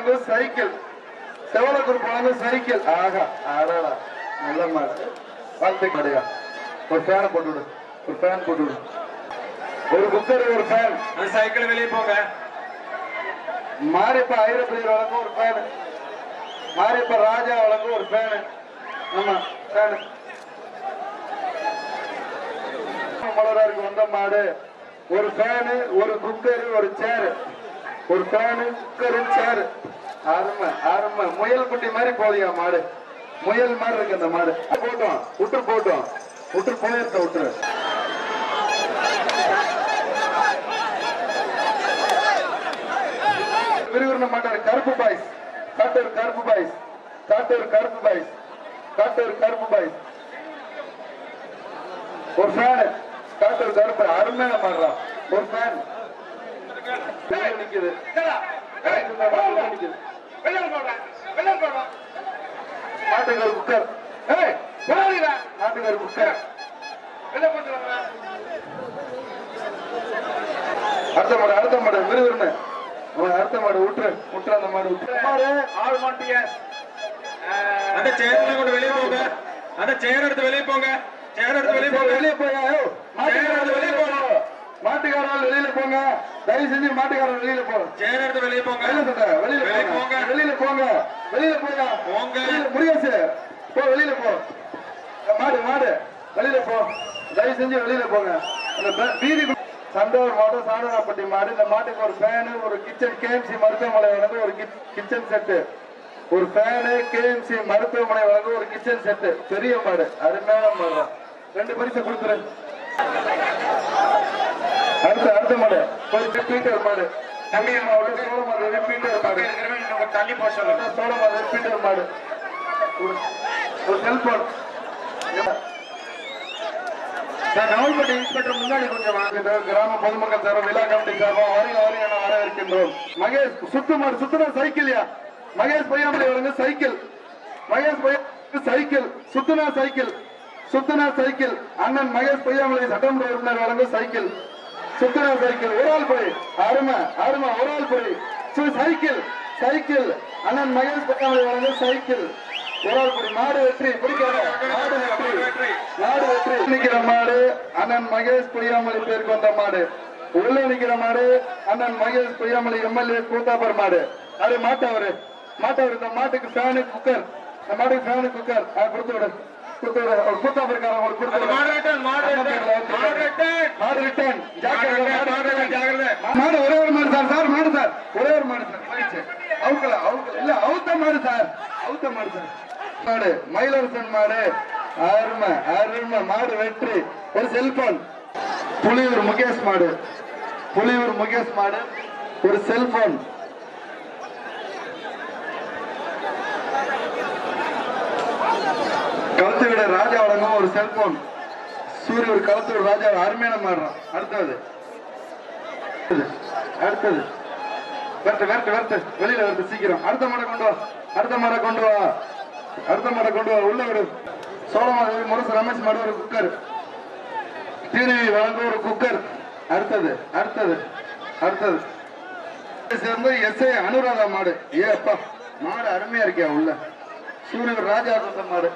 வழங்கும் சைக்கிள். செவல குரூப் வழங்கும் சைக்கிள். ஆகா ஆடாடா. நல்ல மாடு. வாழ்த்து ஒரு ஃபேனை போட்டு விடு. ஒரு ஃபேன் போட்டு விடு. ஒரு குக்கர் ஒரு ஃபேன் சைக்கிள் வெளியே போங்க. மாரியப்ப ஐரப்பிரியர் வழங்கும் ஒரு ஃபேனு மாரியப்ப ராஜா வழங்கும் ஒரு ஃபேனு ஆமா ஃபேனு மலராருக்கு வந்த மாடு. ஒரு ஃபேனு ஒரு குக்கரு ஒரு சேரு ஒரு ஃபேனு குக்கரு சேரு அருமை அருமை முயல் குட்டி மாதிரி போதியா மாடு? முயல் மாதிரி இருக்கு அந்த மாடு. போட்டோம் விட்டு போட்டோம். விட்டு போயிருக்க விட்டுரு விறுவிறுன மாட்டாரு. கருப்பு பாய்ஸ். காட்டூர் கருப்பு பாய்ஸ். காட்டூர் கருப்பு பாய்ஸ். காட்டூர் கருப்பு பாய்ஸ். ஒரு ஃபேன் காட்டூர் கருப்பு. அருமையான மாடுறா ஒரு ஃபேன் நிக்குது. நிக்குது. குக்கர். குக்கர். அடுத்த மாடு அடுத்த மாடு விறுவிறுன்னு. அடுத்த மாடு விட்டுரு விட்டுரு அந்த மாடு விட்டுரு ஆள் மாட்டிய. அந்த சேர் கொண்டு வெளியே போங்க. அந்த சேர் எடுத்து வெளியே போங்க. சேர் எடுத்து வெளியே போங்க. வெளியே போங்க ஐயோ, மாட்டுக்காரர் வெளியே போங்க. மாட்டுக்காரர் வெளியில போங்க. தயவு செஞ்சு மாட்டுக்காரர் வெளியில போங்க சேர் எடுத்து வெளியே போங்க. வெளியில சொல்றேன், வெளியில வெளியே போங்க. வெளியில போங்க. வெளியில போங்க. போங்க. வெளியில- முருகேசு போ வெளியில போ. மாடு மாடு. வெளியில போ. தயவு செஞ்சு வெளியில போங்க. அந்த வீதி சண்டோர் மாடு சாணராப்பட்டி மாடு. இந்த மாட்டுக்கு ஒரு ஃபேனு ஒரு கிச்சன் கேஎம்சி மருத்துவமனை வழங்க ஒரு கிச்சன் செட்டு ஒரு ஃபேனு கேஎம்சி மருத்துவமனை வழங்க ஒரு கிச்சன் செட்டு பெரிய மாடு. அருமையான மாடு. ரெண்டு பரிசு கொடுத்துரு. அடுத்த அடுத்த மாடு. மாடு. தம்பி மாவட்டம் சோழ மாடு பீட்டர் மாடு. தள்ளி போக சொல்லுங்க. சோழ மாடு பீட்டர் மாடு. ஒரு- ஒரு செல்போன் நவல்பட்டி இன்ஸ்பெக்டர் முன்னாடி கொஞ்சம் கிராம பொதுமக்கள் சார்பாக விழா கமிட்டி சார்பாக வருக வருக என வரவேற்கின்றோம். மகேஷ் சுத்து மாடு சுத்துனா சைக்கிள்யா மகேஷ் வழங்க சைக்கிள் மகேஷ் பொய்யா சைக்கிள் சுத்துனா சைக்கிள் சுத்தனா சைக்கிள் அண்ணன் மகேஷ் பொய்யாமலை சட்டமன்ற உறுப்பினர் வழங்கும் சைக்கிள். சுத்துனா சைக்கிள் ஒரு ஆள் போய் அருமை அருமை ஒரு ஆள் போய் சு- சைக்கிள் சைக்கிள். அண்ணன் மகேஷ் பொய்யாமலை வழங்கும் சைக்கிள். ஒரு மாடு வெற்றி மாடு வெற்றி. மாடு வெற்றி. நிக்கிற மாடு அண்ணன் மகேஷ் பொய்யாமலை பேர் கொண்ட மாடு. உள்ள நிக்கிற மாடு அண்ணன் மகேஷ் பொய்யாமலை எம்எல்ஏ கூத்தாப்பர் மாடு. அது மாட்டவரு. மாட்டவர் இந்த மாட்டுக்கு ஃபேனு குக்கர். இந்த மாட்டுக்கு ஃபேனு குக்கர். அதை கொடுத்து விடு. கொடுத்து விடு ஒரு கூத்தாப்பருக்காரன் ஒரு கொடுத்து விடு மாடரேட்டன் மாடரேட்டன் மாடரேட்டன் மாடு ஒரே ஒரு மாடு சார் சார் மாடு சார். ஒரே ஒரு மாடு சார். போயிடுச்சு. அவுக்கல அவுக்கல இல்ல அவுத்த மாடு சார். அவுத்த மாடு சார். மாடு மயிலரசன் மாடு. அருமை அருமை. மாடு வெற்றி. ஒரு செல்போன் புலியூர் முகேஷ் மாடு. புலியூர் முகேஷ் மாடு. ஒரு செல்போன் கழுத்து விட ராஜா வழங்கும் ஒரு செல்போன். சூரிய ஒரு விட ராஜா அருமையான மாடுறான் அடுத்தது. அடுத்தது. வரட்டு வரட்டு வரட்டு வெளியில வரட்டு சீக்கிரம். அடுத்த மாடை கொண்டு வா. அடுத்த மாடை கொண்டு வா. அடுத்த மாடை கொண்டு வா. உள்ள ஒரு சோழ முரசு ரமேஷ் மாடு ஒரு குக்கர். டிவி வழங்க ஒரு குக்கர். அடுத்தது அடுத்தது அடுத்தது. சேர்ந்து எஸ் ஏ அனுராதா மாடு. ஏ அப்பா மாடு அருமையா இருக்கியா உள்ள? சூரியன் ராஜா மாடு.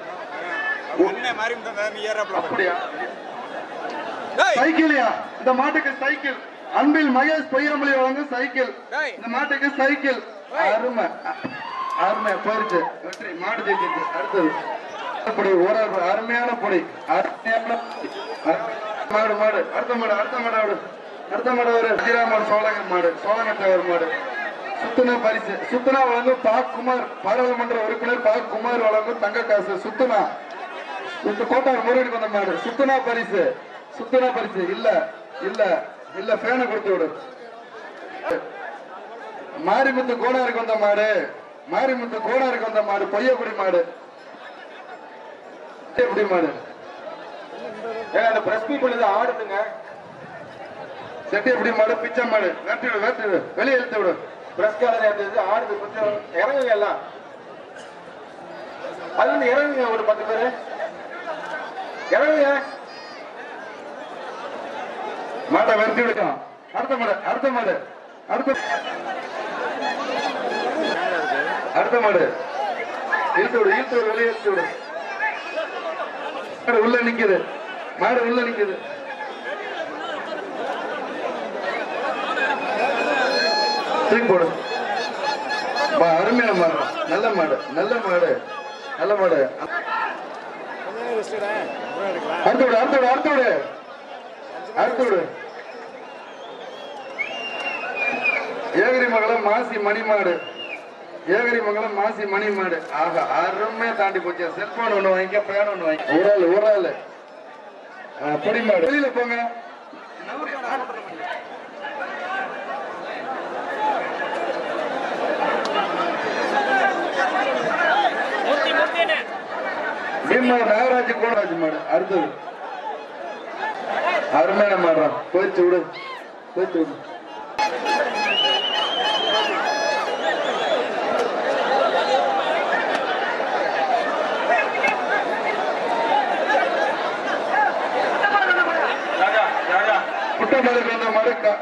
சைக்கிளியா? இந்த மாட்டுக்கு சைக்கிள். அன்பில் மகேஷ் பொய்யாமலி வழங்கும் சைக்கிள். இந்த மாட்டுக்கு சைக்கிள். அருமை. அருமை. போயிருச்சு. வெற்றி. மாடு ஜெயிச்சிருச்சு. அடுத்தது. பொடி ஒரு அருமையான பொடி. அருமையான மாடு மாடு. அடுத்த மாடு அடுத்த மாடு ஆடு. அடுத்த மாடு ஒரு மாடு சோழகன் மாடு. சோழகத்தவர் மாடு. சுத்துனா பரிசு. சுத்துனா வழங்கும் பா குமார் பாராளுமன்ற உறுப்பினர் பா குமார் வழங்கும் தங்க காசு. சுத்துனா. இந்த கோட்டார் முருகனுக்கு வந்த மாடு சுத்தனா பரிசு. சுத்தனா பரிசு. இல்ல இல்ல இல்ல ஃபேனை கொடுத்து விடு. மாரிமுத்து கோடாருக்கு வந்த மாடு. மாரிமுத்து கோடாருக்கு வந்த மாடு. பொய்யக்குடி மாடு. எப்படி மாடு. ஏங்க அந்த பிரஸ் பீப்புள் இது ஆடுதுங்க. செட்டி எப்படி மாடு? பிச்சை மாடு. வேட்டு விடு வேட்டு விடு வெளியே இழுத்து விடு. பிரஸ் காலர் ஏற்றது ஆடுது. கொஞ்சம் இறங்குங்க எல்லாம். அது வந்து இறங்குங்க ஒரு பத்து பேரு. இறங்குங்க. மாட்டை வெறுத்து விடுக்கும் அடுத்த மாடு அடுத்த மாடு அடுத்த அடுத்த மாடு. இழுத்து விடு இழுத்து விடு வெளியே இழுத்து விடு. மாடு உள்ள நிக்குது. மாடு உள்ள நிக்குது. தூக்கி போடு. அருமையான மாடு. நல்ல மாடு நல்ல மாடு நல்ல மாடு. அடுத்து விடு அடுத்து விடு அடுத்து விடு அடுத்து விடு ஏகரி மங்கலம் மாசி மணி மாடு ஏகரி மங்கலம் மாசி மணி மாடு ஆக அருமையா தாண்டி போச்சு. செல்போன் ஒண்ணு வாங்கிக்க பேன் ஒண்ணு வாங்கி ஒரு ஆள் ஒரு ஆள் பொடி மாடு. வெளியில போங்க. பீமா நாகராஜ் கோடராஜ் மாடு அடுத்தது அருமையான மாடுறான் போயிடுச்சு விடு போயிடுச்சு விடு. ராஜா ராஜா மாடு கா-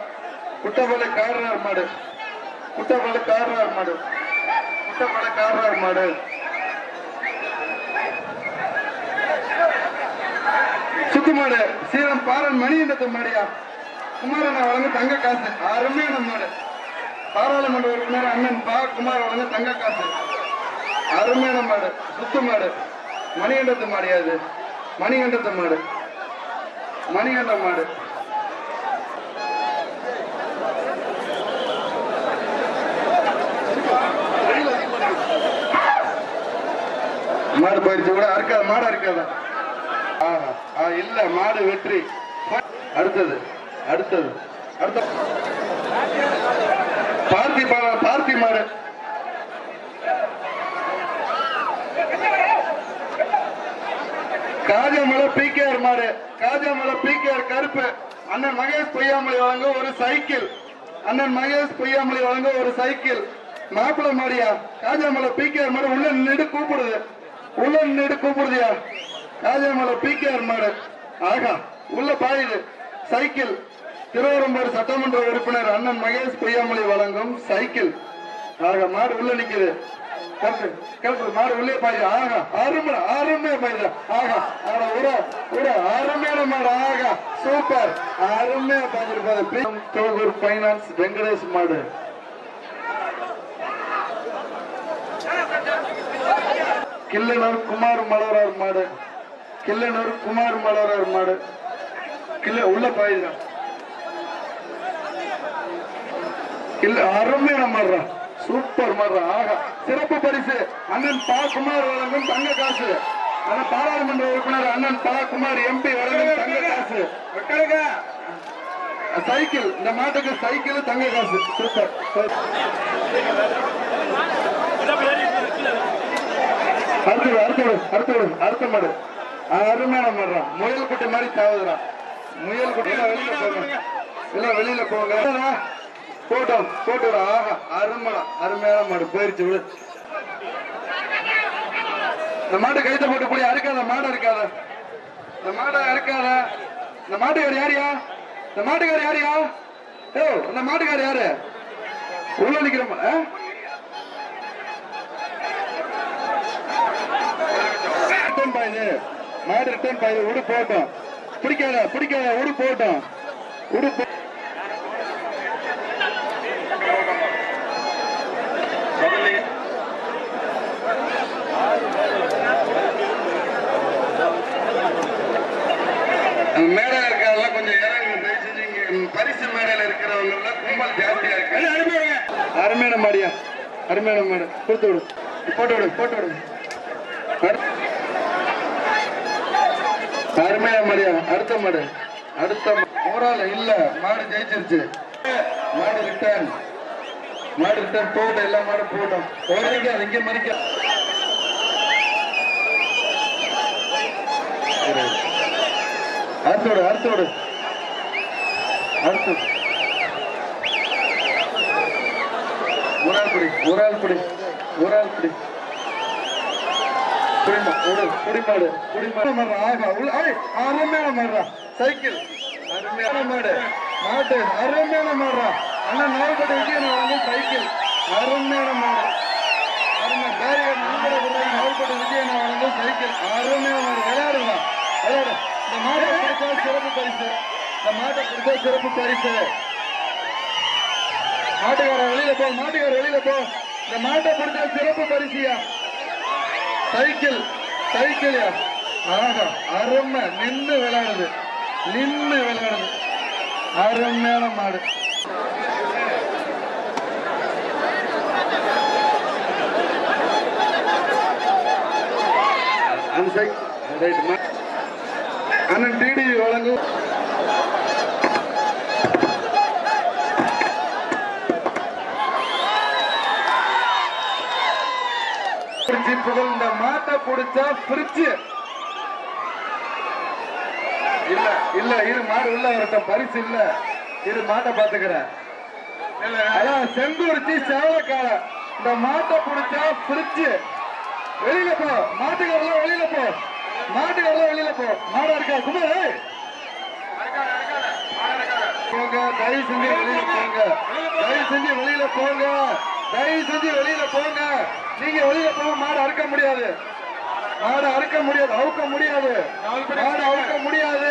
குட்டமலை காரனார் மாடு. குட்டமலை காரனார் மாடு. குட்டமலை காரனார் மாடு. மாடு சீரம் பாரன் மணி என்ற மாடியா குமாரன் வழங்க தங்க காசு. அருமையான மாடு. பாராளுமன்ற உறுப்பினர் அண்ணன் பா. குமார் வழங்க தங்க காசு. அருமையான மாடு. சுத்து மாடு. மணிகண்டத்து மாடியா இது? மணிகண்டத்து மாடு. மணிகண்ட மாடு. மாடு போயிடுச்சு கூட அறுக்காத மாடு அறுக்காத. இல்ல மாடு வெற்றி. அடுத்தது அடுத்தது அடுத்த. பார்த்தி பார்த்தி மாடு. காஜாமலை பிகேஆர் மாடு. காஜாமலை பிகேஆர் கருப்பு. அண்ணன் மகேஷ் பொய்யாமலை வழங்க ஒரு சைக்கிள். அண்ணன் மகேஷ் பொய்யாமலை வழங்க ஒரு சைக்கிள். மாப்பிள்ள மாடியா? காஜாமலை பிகேஆர் மாடு உள்ள நின்று கூப்பிடுது. உள்ள நின்று கூப்பிடுதியா? ராஜேமலை பி கே ஆர் மாடு. ஆகா உள்ள பாயுது சைக்கிள். திருவரம்பூர் சட்டமன்ற உறுப்பினர் அண்ணன் மகேஷ் பொய்யாமலை வழங்கும் சைக்கிள். ஆக மாடு உள்ள நிக்குது. கருத்து கருத்து மாடு உள்ளே பாயுது ஆகா அருமை அருமையா பாயுது ஆகா ஆனா ஒரு ஒரு அருமையான மாடு. ஆகா சூப்பர். அருமையா பாய்ஞ்சிருப்பாரு தோகூர் பைனான்ஸ் வெங்கடேஷ் மாடு. கில்லனூர் குமார் மலரார் மாடு. கில்லனூர் குமார் மலரார் மாடு. கில்ல உள்ள பாயுதான் இல்ல அருமையான மாடுறா சூப்பர் மாடுறா ஆகா. சிறப்பு பரிசு. அண்ணன் பா குமார் வழங்கும் தங்க காசு. அண்ணன் பாராளுமன்ற உறுப்பினர் அண்ணன் பா குமார் எம்பி வழங்கும் தங்க காசு. சைக்கிள். இந்த மாட்டுக்கு சைக்கிள் தங்க காசு. சூப்பர். அடுத்து அடுத்து அடுத்து அடுத்த மாடு. அருமையான மாடுறான் முயல் குட்டி மாதிரி தாவுதுறான் முயல் குட்டி வெளியில போங்க. எல்லாம் வெளியில போங்க? போட்டோம் போட்டு ஆஹா அருமைடா. அருமையான மாடு. போயிருச்சு விடு. இந்த மாடு கைத்த போட்டு போய் அறுக்காத மாடு அறுக்காத. இந்த மாடை அறுக்காத. இந்த மாட்டுக்கார் யாரியா இந்த மாட்டுக்கார் யாரியா ஏ இந்த மாட்டுக்கார் யாரு? உள்ள நிக்கிற மா- ஆ? ரிட்டர்ன் பாயுது மாடு ரிட்டர்ன் பாயுது உடு போட்டோம் பிடிக்காத பிடிக்காத உடு போட்டோம் உடு மேடையில இருக்கிறதெல்லாம் கொஞ்சம் இங்க பரிசு மேடையில இருக்கிறவங்க கும்பல் ஜாஸ்தியா இருக்கு அருமையான மாடியா? அருமையான மாடு. கொடுத்து விடு. போட்டு விடு போட்டு விடு. அருமையா மரியா அடுத்த மாடு. அடுத்த மா- இல்ல மாடு ஜெயிச்சிருச்சு. மாடு ரிட்டர்ன் மாடு ரிட்டர்ன் போகட்டும் எல்லா மாடும் போகட்டும். மறிக்காது இங்க மறிக்க. அடுத்தோடு அடுத்தோடு அடுத்து. ஒரு ஆள் பிடி ஒரு ஆள் பிடி ஒரு ஆள் பிடி. குடிமாடு குடிமாடு. ஆகா அருமையான மாடுறா சைக்கிள். அருமையான மாடு. மாட்டு அருமையான மாடுறா அண்ணா நாற்பது விஜயம் வந்து சைக்கிள். அருமையான மாடு. அருமை. பேரியர் நாற்பது விஜய் நாற்பது விஜயம் வந்து சைக்கிள். அருமையான மாடு. விளையாடுங்க விளையாடு. இந்த மாட்டை சிறப்பு பரிசு. இந்த மாட்டை கொடுத்தா சிறப்பு பரிசு. மாட்டுக்கார வெளியில போ மாட்டுக்கார வெளியில இந்த மாட்டை கொடுத்தா சிறப்பு பரிசியா சைக்கிள் சைக்கிள்யா ஆஹா அருமை. நின்று விளையாடுது. நின்று விளையாடுது. அருமையான மாடு. அண்ணன் டிடி வழங்கும். புகழ்ந்த மாட்டை பிடிச்சா பிரிட்ஜ். இல்ல இல்ல இரு மாடு உள்ள வரட்டும் பரிசு இல்ல. இரு மாட்டை பாத்துக்கிறேன் அதான் செங்குறிச்சி சேவலக்கால இந்த மாட்டை பிடிச்சா பிரிட்ஜ். வெளியில போ. மாட்டுக்காரெல்லாம் வெளியில போ. மாட்டுக்காரெல்லாம் வெளியில போ. மாடா இருக்கா? குமார். போங்க தயவு செஞ்சு வெளியில போங்க. தயவு செஞ்சு வெளியில போங்க. தயவு செஞ்சு வெளியில போங்க. நீங்க வெளியில போக மாடு அறுக்க முடியாது. மாடு அறுக்க முடியாது அவுக்க முடியாது. மாடு அவுக்க முடியாது.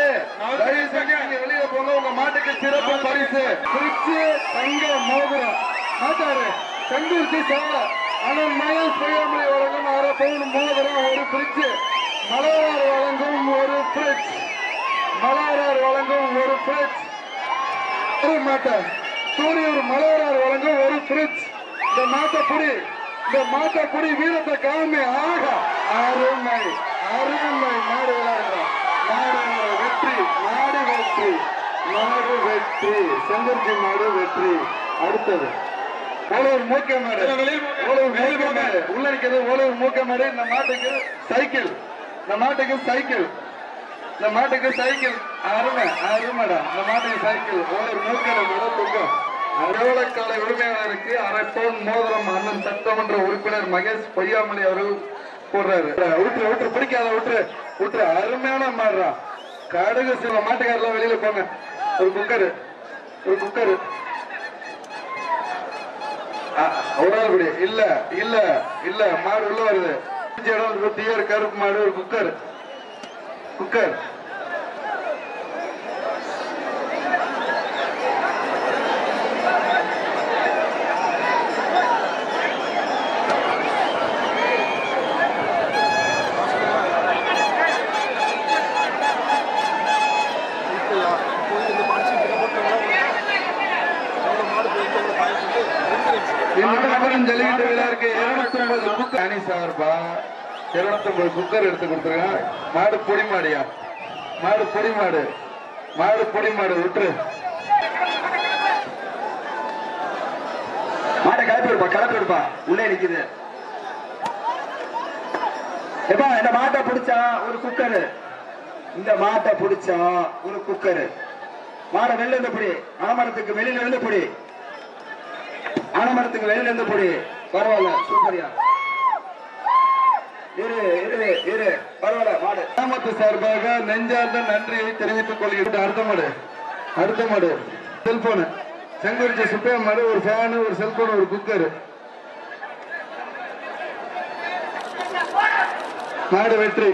தயவு செஞ்சு நீங்க வெளியில போங்க உங்க மாட்டுக்கு சிறப்பு பரிசு. திருச்சி தங்க மோதிரம் மாட்டாரு. செங்குறிச்சி சேவை அண்ணன் மகேஷ் பொய்யாமலை வழங்கும் அரை பவுன் மோதிரம் ஒரு பிரிட்ஜ். மலையார் வழங்கும் ஒரு பிரிட்ஜ். மலையார் வழங்கும் ஒரு பிரிட்ஜ். ஒரு மாட்டை. சூரியூர் மலையார் வழங்கும் ஒரு பிரிட்ஜ். இந்த மாட்டை புடி இந்த மாட்டை புடி வீரத்தை காமி ஆக. அருமை அருமை. விளையாடுறோம். மாடு வெற்றி மாடு வெற்றி மாடு வெற்றி. செந்தர்ஜி மாடு வெற்றி. அடுத்தது ஓலூர் மூக்க மாடு. வெளியே போங்க. ஓலூர் வெளியே மூக்க போங்க. மாடு. உள்ள இருக்கிறது ஓலூர் மூக்க மாடு. இந்த மாட்டுக்கு சைக்கிள். இந்த மாட்டுக்கு சைக்கிள். இந்த மாட்டுக்கு சைக்கிள். அருமை அருமைடா. இந்த மாட்டுக்கு சைக்கிள். ஒரு மூக்கட மட துங்கம். அறுவடைக்கால உரிமையாளருக்கு அரை பவுன் மோதிரம் அண்ணன் சட்டமன்ற உறுப்பினர் மகேஷ் பொய்யாமலி அவர்கள் போடுறாரு. விட்டுரு விட்டுரு பிடிக்காத விட்டுரு விட்டுரு அருமையான மாடுறா. கடுகு சில மாட்டுக்காரெல்லாம் வெளியில போங்க. ஒரு குக்கரு. ஒரு குக்கரு. உடல்படி இல்ல இல்ல இல்ல. மாடு உள்ள வருது. அஞ்சு இடம் கருப்பு மாடு ஒரு குக்கர். குக்கர் இந்த நகரம் ஜல்லிக்கட்டு விழாவுக்கு இருநூத்தி ஒன்பது புக்கர் அணி சார்பா? இருநூத்தி ஒன்பது குக்கர் எடுத்து கொடுத்துருங்க மாடு பொடி மாடியா? மாடு பொடி மாடு. மாடு பொடி மாடு விட்டுரு. மாட்டை கலப்பி விடுப்பா கலப்பி விடுப்பா. உள்ளே நிக்குது. எப்பா இந்த மாட்டை பிடிச்சா ஒரு குக்கரு. இந்த மாட்டை பிடிச்சா ஒரு குக்கரு. மாடை வெளில இருந்து பிடி. ஆனமரத்துக்கு வெளியில இருந்து பிடி. ஆனமரத்துக்கு வெளியில இருந்து போடி. பரவாயில்ல சூப்பரியா. இரு இரு இரு. பரவாயில்ல மாடு. கிராமத்து சார்பாக நெஞ்சார்ந்த நன்றியை தெரிவித்துக் கொள்கிறேன் அடுத்த மாடு அடுத்த மாடு செல்போனு. செங்குறிச்சி சுப்பையா மாடு ஒரு ஃபேனு ஒரு செல்போன் ஒரு குக்கரு. மாடு வெற்றி.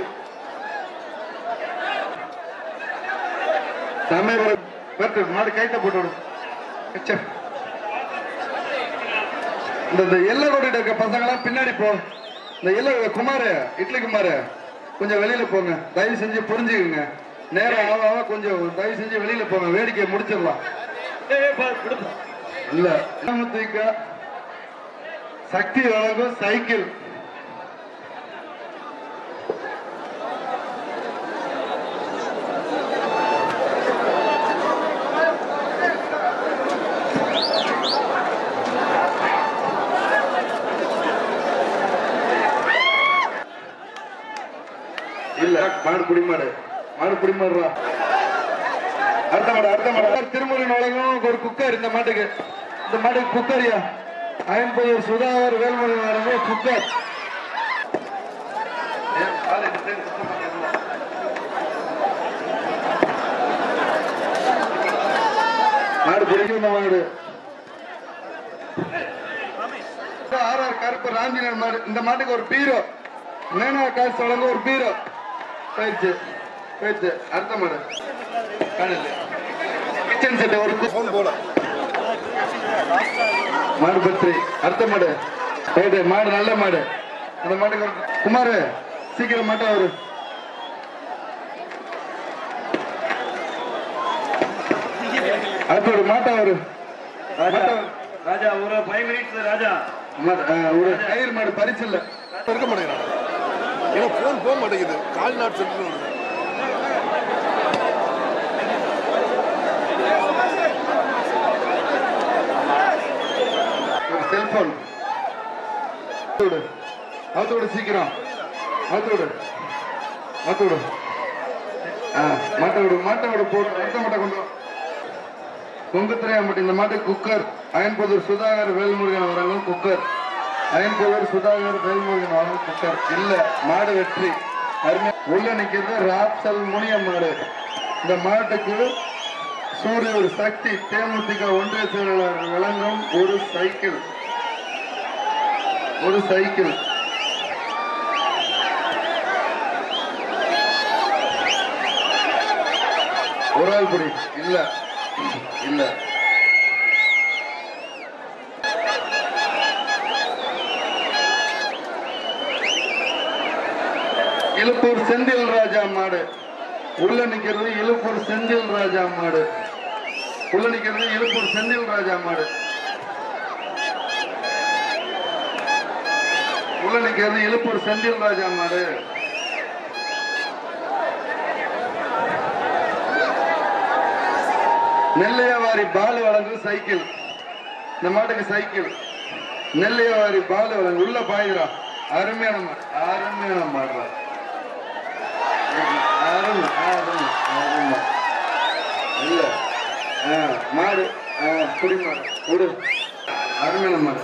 தமிழ் மாடு கைட்ட போட்டு விடும் இந்த எல்லை ரோட்டில் இருக்க பசங்களாம் பின்னாடி போ. இந்த எல்லை குமார் இட்லி குமார் கொஞ்சம் வெளியில போங்க. தயவு செஞ்சு புரிஞ்சுக்குங்க. நேரம் ஆக ஆக கொஞ்சம் தயவு செஞ்சு வெளியில போங்க. வேடிக்கையை முடிச்சிடலாம். இல்ல. தேமுதிக சக்தி வழங்கும் சைக்கிள் இல்ல மாடு குடிமாடு. மாடு குடிமாடுறா அடுத்த மாடு அடுத்த மாடு. திருமுறை வழங்கும் ஒரு குக்கர் இந்த மாட்டுக்கு. இந்த மாட்டுக்கு குக்கரியா? ஐம்பது சுதாகர் வேல்முருகன் வழங்கும் குக்கர். மாடு பிடிக்கும் மாடு. ஆர் ஆர் கருப்பு ராஞ்சினர் மாடு. இந்த மாட்டுக்கு ஒரு பீரோ. மேனா காசு வழங்க ஒரு பீரோ. போயிடுச்சு போயிடுச்சு அடுத்த மாடு. காணல கிச்சன் செட் ஒரு ஃபோன் போல மாடு பற்றி அடுத்த மாடு. ரைட்டு மாடு நல்ல மாடு. அந்த மாட்டுக்கு குமாரு சீக்கிரம் மாட்டா அவரு. அடுத்த ஒரு மாட்டா அவரு. ராஜா ஒரு ஃபைவ் மினிட்ஸ் ராஜா. ஒரு கயிறு மாடு பரிசு இல்ல. இருக்க மாட்டேங்கிறான். ஏன்னா ஃபோன் போக மாட்டேங்குது. கால் நாட் செட்டு வருது. செல்போன் விடு. சீக்கிரம். அவுத்து விடு. விடு. ஆ மாட்டை விடு மாட்டை விடு போடு. அடுத்த மாட்டை கொண்டு வா. கொங்குத்திரையாம்பட்டி இந்த மாட்டு குக்கர் அயன்பதூர் சுதாகர் வேல்முருகன் வராங்க குக்கர் ஐம்பவர் சுதாகர் வேல்முருகன் வராங்க இல்ல மாடு வெற்றி. அருமை. உள்ள நிக்கிறது ராப்சல் முனிய மாடு. இந்த மாட்டுக்கு சூரிய சக்தி தேமுதிக ஒன்றிய செயலாளர் வழங்கும் ஒரு சைக்கிள். ஒரு சைக்கிள். ஒரு ஆள் புடி இல்ல. இல்ல. இழுப்பூர் செந்தில் ராஜா மாடு. உள்ள நிக்கிறது இழுப்பூர் செந்தில் ராஜா மாடு. உள்ள நிக்கிறது இழுப்பூர் செந்தில் ராஜா மாடு. உள்ள நிக்கிறது இழுப்பூர் செந்தில் ராஜா மாடு. நெல்லையவாரி பால் வழங்கும் சைக்கிள். இந்த மாட்டுக்கு சைக்கிள். நெல்லையவாரி பால் வழங்கு. உள்ள பாயுறா அருமையான மாடு அருமையான இல்ல ஆ, மாடு ஆ, புடி மாடு விடு அருமையான மாடு.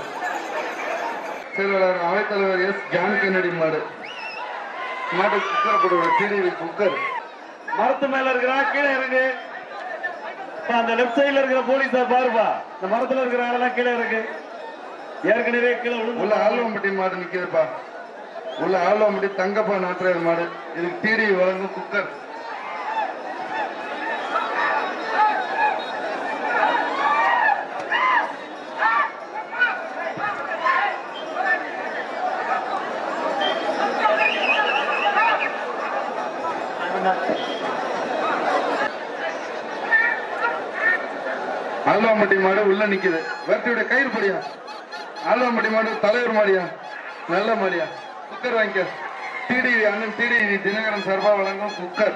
செயலாளர் அவைத்தலைவர் எஸ். ஜான் கென்னடி மாடு. மாடு குக்கர் போடுவோம் டிடிவி குக்கர். மரத்து மேல இருக்கிறா கீழே இருக்கு அந்த லெப்ட் சைடுல இருக்கிற போலீஸார் பாருப்பா. இந்த மரத்துல இருக்கிற ஆளெல்லாம் கீழே இருக்கு ஏற்கனவே கீழே உள்ள ஆல்வம்பட்டி மாடு நிக்குதுப்பா. உள்ள ஆழ்வாம்பட்டி தங்கப்பா நாட்டுறாரு மாடு. இதுக்கு டிடிவி வழங்கும் குக்கர். ஆழ்வாம்பட்டி மாடு உள்ள நிக்குது. வேட்டையோட கயிறு படியா? ஆழ்வாம்பட்டி மாடு தலைவர் மாடியா? நல்ல மாடியா? குக்கர் வாங்கிக்க. டிடிவி அண்ணன் டிடிவி தினகரன் சார்பா வழங்கும் குக்கர்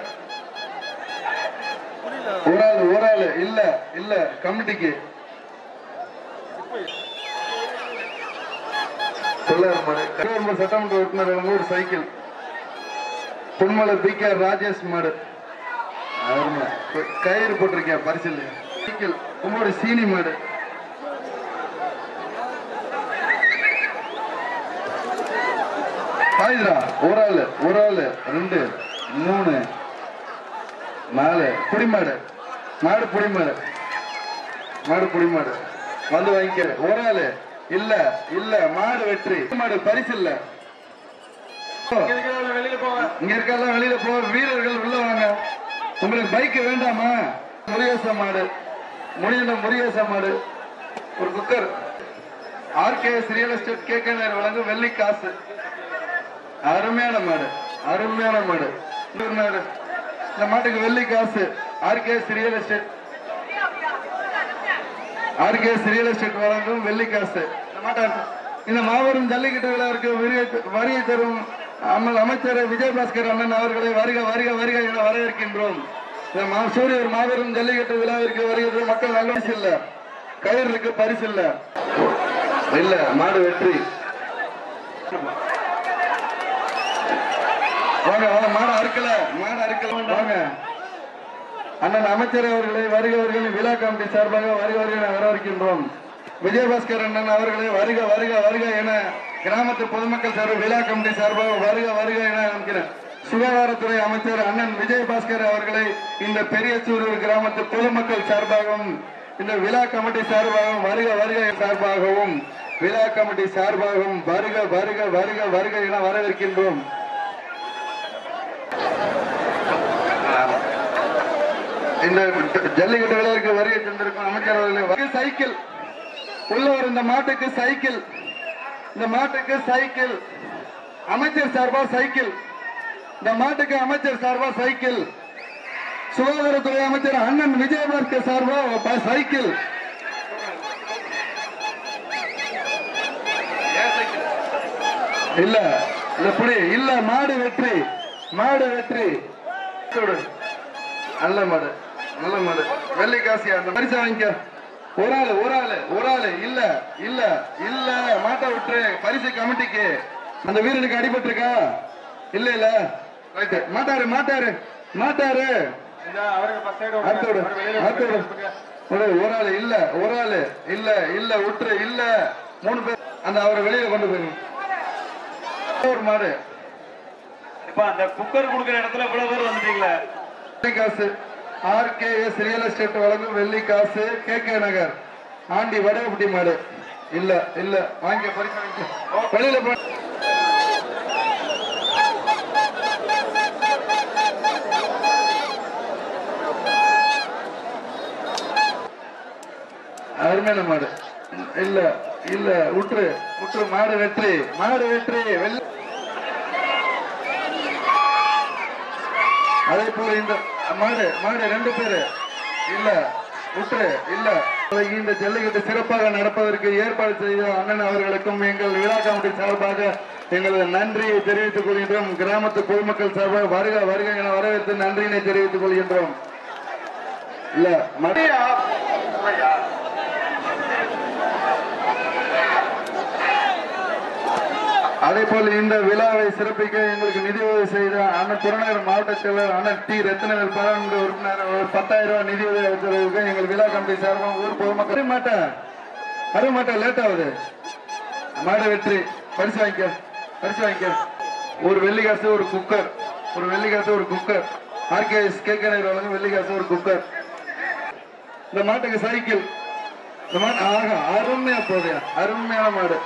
ஒரு ஆள் ஒரு ஆள். இல்ல இல்ல கமிட்டிக்கு. சட்டமன்ற உறுப்பினர் ஒரு cycle. Ponmalai P K Rajesh மாடு. கயிறு போட்டிருக்கேன் பரிசில் சைக்கிள். உங்களோட சீனி மாடு. பாயுதுடா ஒரு ஆளு ஒரு ஆளு ரெண்டு மூணு நாலு. புடிமாடு. மாடு புடிமாடு. மாடு புடிமாடு. வந்து வாங்கிக்க. ஒரு ஆளு. இல்ல இல்ல மாடு வெற்றி. மாடு பரிசு இல்ல. இங்க இருக்கலாம் வெளியில போ. வீரர்கள் உள்ள வாங்க. உங்களுக்கு பைக் வேண்டாமா? முருகேச மாடு. முடிந்த முருகேச மாடு. ஒரு cooker. RKS real estate K வழங்கும் வெள்ளி காசு. அருமையான மாடு அருமையான மாடு. இந்த மாட்டுக்கு வெள்ளி காசு. RKS real estate RKS real estate வழங்கும் வெள்ளி காசு. இந்த மாட்டை இந்த மாபெரும் ஜல்லிக்கட்டு விழாவிற்கு வரியை தரும் அமல் அமைச்சர் விஜயபாஸ்கர் அண்ணன் அவர்களை வருக வருக வருக என வரவேற்கின்றோம். சூரியர் மாபெரும் ஜல்லிக்கட்டு விழாவிற்கு வருகிறது. மக்கள் நல்ல பரிசு இல்ல கயிறு இருக்கு பரிசு இல்ல இல்ல மாடு வெற்றி. வாங்க வாங்க மாடு அறுக்கல மாடு அறுக்கல. வாங்க. அண்ணன் அமைச்சர் அவர்களை வருக அவர்களின் விழா கமிட்டி சார்பாக வருக வருக வரவேற்கின்றோம். விஜயபாஸ்கர் அண்ணன் அவர்களை வருக வருக வருக என கிராமத்து பொதுமக்கள் சார்பு விழா கமிட்டி சார்பாக வருக வருக என நினைக்கிறேன். சுகாதாரத்துறை அமைச்சர் அண்ணன் விஜயபாஸ்கர் அவர்களை இந்த பெரிய சூரூர் கிராமத்து பொதுமக்கள் சார்பாகவும் இந்த விழா கமிட்டி சார்பாகவும் வருக வருக சார்பாகவும் விழா கமிட்டி சார்பாகவும் வருக வருக வருக வருக என வரவேற்கின்றோம். இந்த ஜல்லிக்கட்டு விளையாட்டுக்கு வருகை தந்திருக்கும் அமைச்சர் அவர்களே சைக்கிள். உள்ளவர் இந்த மாட்டுக்கு சைக்கிள். இந்த மாட்டுக்கு சைக்கிள். அமைச்சர் சார்பா சைக்கிள். இந்த மாட்டுக்கு அமைச்சர் சார்பா சைக்கிள். சுகாதாரத்துறை அமைச்சர் அண்ணன் விஜயபாஸ்கர் சார்பா சைக்கிள். இல்ல இல்ல புடி இல்ல மாடு வெற்றி. மாடு வெற்றி. நல்ல மாடு. நல்ல மாடு. வெள்ளை காசி அந்த பரிசு வாங்கிக்க. ஒரு ஆளு ஒரு ஆளு ஒரு ஆளு. இல்ல இல்ல இல்ல. மாட்டை விட்டுரு. பரிசு கமிட்டிக்கு. அந்த வீரனுக்கு அடிபட்டிருக்கா? இல்ல இல்ல. ரைட்டு மாட்டாரு மாட்டாரு. மாட்டாரு. அடுத்தோடு அடுத்தோடு ஒரு ஒரு ஆளு இல்ல ஒரு ஆளு. இல்ல இல்ல விட்டுரு. இல்ல. மூணு பேர். அந்த அவரை வெளியில கொண்டு போயிருங்க ஒரு மாடு. இப்ப அந்த குக்கர் குடுக்குற இடத்துல இவ்வளவு பேர் வந்துட்டீங்களே? வெள்ளி காசு. ஆர்கேஎஸ் ரியல் எஸ்டேட் வழங்கும் வெள்ளி காசு. K K Nagar. Aunty Vadakuppatti மாடு. இல்ல இல்ல. வாங்க பரிசு வெளியில போ. அருமையான மாடு. இல்ல இல்ல. விட்டுரு விட்டுரு மாடு வெற்றி மாடு வெற்றி. வெள்ளி அதே போல இந்த மாடு மாடு ரெண்டு பேரு. இல்ல உற்று இல்ல. இந்த ஜல்லிக்கட்டு சிறப்பாக நடப்பதற்கு ஏற்பாடு செய்த அண்ணன் அவர்களுக்கும் எங்கள் விழா கமிட்டி சார்பாக எங்களது நன்றியை தெரிவித்துக் கொள்கின்றோம். கிராமத்து பொதுமக்கள் சார்பாக வருக வருக என வரவேற்று நன்றியினை தெரிவித்துக் கொள்கின்றோம். இல்ல மடி அதே போல் இந்த விழாவை சிறப்பிக்க எங்களுக்கு நிதி உதவி செய்த அண்ணன் புறநகர் மாவட்ட செயலர் அண்ணன் டி ரத்னவேல் பாராளுமன்ற உறுப்பினர் ஒரு பத்தாயிரம் ரூபாய் நிதி உதவி அளித்ததற்கு எங்கள் விழா கமிட்டி சார்பாக ஊர் பொதுமக்கள் மாட்டேன் வர மாட்டேன் லேட் ஆகுது. மாட வெற்றி. பரிசு வாங்கிக்க பரிசு வாங்கிக்க. ஒரு வெள்ளிக்காசு ஒரு குக்கர் ஒரு வெள்ளிக்காசு ஒரு குக்கர் ஆர்கேஎஸ் கேட்க வழங்கும் வெள்ளிக்காசு ஒரு குக்கர் இந்த மாட்டுக்கு சைக்கிள் இந்த மாட்டு ஆக அருமையா போதையா அருமையான மாடு.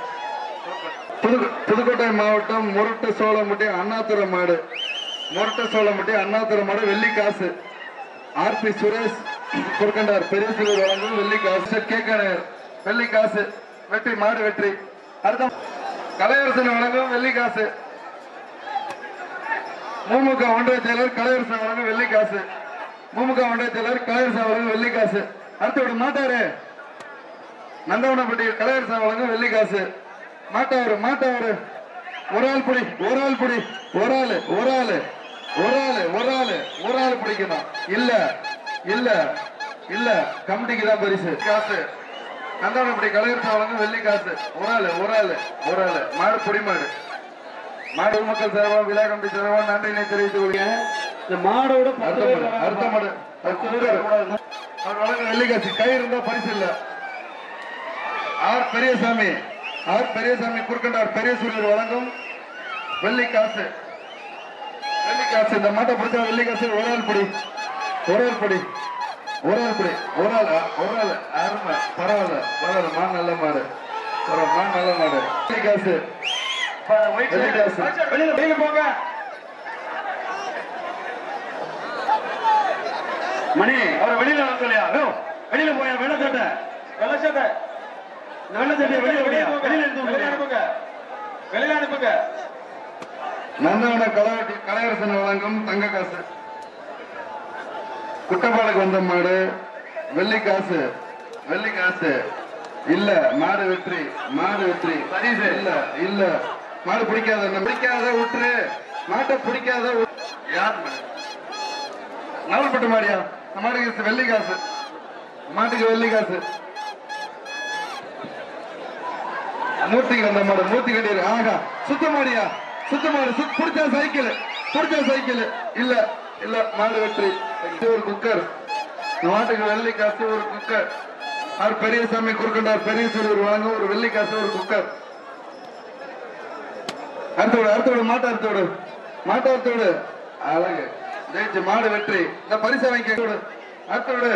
புது புதுக்கோட்டை மாவட்டம் முரட்டு சோளமுட்டி அண்ணாதுரை மாடு முரட்டு சோளமுட்டி அண்ணாதுரை மாடு வெள்ளிக்காசு ஆர்பி சுரேஷ் குறுக்கண்டார் பெரிய சிறுவர் வழங்கும் வெள்ளிக்காசு. கே கணையர் வெள்ளிக்காசு. வெற்றி மாடு வெற்றி. அடுத்த கலையரசன் வழங்கும் வெள்ளிக்காசு. மூமுக ஒன்றிய செயலர் கலையரசன் வழங்கும் வெள்ளிக்காசு. மூமுக ஒன்றிய செயலர் கலையரசன் வழங்கும் வெள்ளிக்காசு. காசு விட மாட்டாரு. நந்தவனப்பட்டி கலையரசன் வழங்கும் வெள்ளிக்காசு. மாட்டவரு மாட்டவரு ஒரு ஆள் பிடி ஒரு ஆள் பிடி. ஒரு ஆளு ஒரு ஆளு. ஒரு ஆளு ஒரு ஆளு. ஒரு ஆள் பிடிக்கணும் இல்ல இல்ல இல்ல. கமிட்டிக்கு தான் பரிசு. காசு. நந்தவனப்படி கலையரசன் வழங்கும் வெள்ளி காசு. ஒரு ஆளு ஒரு ஆளு ஒரு ஆளு. மாடு பொடி மாடு. மாடு மக்கள் சார்பாக விழா கமிட்டி சார்பாக நன்றினை தெரிவித்துக் கொள்கிறேன். இந்த மாடோட அடுத்த மாடு. அவர் வழங்க வெள்ளிக்காசு கை இருந்தா பரிசு இல்ல. ஆர் பெரியசாமி. ஆர் பெரியசாமி குறுக்கண்டார் பெரிய சூரியர் வழங்கும் வெள்ளிக்காசு. வெள்ளிக்காசு இந்த மாட்டை பிடிச்சா வெள்ளிக்காசு ஒரு ஆள் பிடி. ஒரு ஆள் பிடி. ஒரு ஆள் பிடி. ஒரு ஆள் ஒரு ஆள். அருமை. பரவாயில்ல. பரவாயில்ல. மான் நல்ல மாடு. பரவாயில்ல, மான் நல்ல மாடு. வெள்ளிக்காசு. காசு வெள்ளி வெளியில வெளியில போங்க. மணி அவரை வெளியில வந்து சொல்லியா வெளியில போயா வெள்ள சட்டை. வெள்ள சட்டை வெளியில வெளியில எடுத்து அனுப்புங்க வெளியில அனுப்புங்க நந்தவன கலவட்டி கலையரசன் வழங்கும் தங்க காசு குட்டப்பாளைக்கு வந்த மாடு வெள்ளி காசு வெள்ளி காசு இல்ல மாடு வெற்றி. மாடு வெற்றி. பரிசு. இல்ல இல்ல. மாடு பிடிக்காத பிடிக்காத விட்டுரு மாட்டை பிடிக்காத விட்டு- யார்? நவல்பட்டு மாடியா? மாட்டுக்கு வெள்ளி காசு மாட்டுக்கு வெள்ளி காசு மூர்த்திக்கு வந்த மாடு மூர்த்தி கட்டியது ஆகா சுத்தமாடியா சுத்தமாடு சுத்த மாடு சைக்கிள் பிடிச்ச சைக்கிள். இல்ல இல்ல மாடு வெற்றி ஒரு குக்கர். நாட்டுக்கு மாட்டுக்கு வெள்ளி காசு ஒரு குக்கர். அவர் பெரியசாமி குறுக்கண்டார் பெரிய சூரியர் வழங்கும் ஒரு வெள்ளி காசு ஒரு குக்கர். அடுத்தோடு அடுத்தோடு மாட்டு அடுத்தோடு மாட்டு அடுத்தோடு அழகு. ஜெயிச்சு மாடு வெற்றி. இந்த பரிசு வாங்கி அடுத்தோடு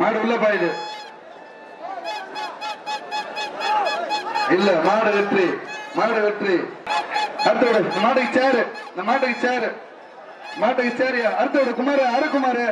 மாடு உள்ள பாயுது. இல்ல மாடு வெற்றி மாடு வெற்றி அடுத்தோட மாடைக்கு மாட்டுக்கு சேரு இந்த மாட்டுக்கு சேரு. மாட்டுக்கு சேரியா அடுத்தோட குமார அரகுமாரு.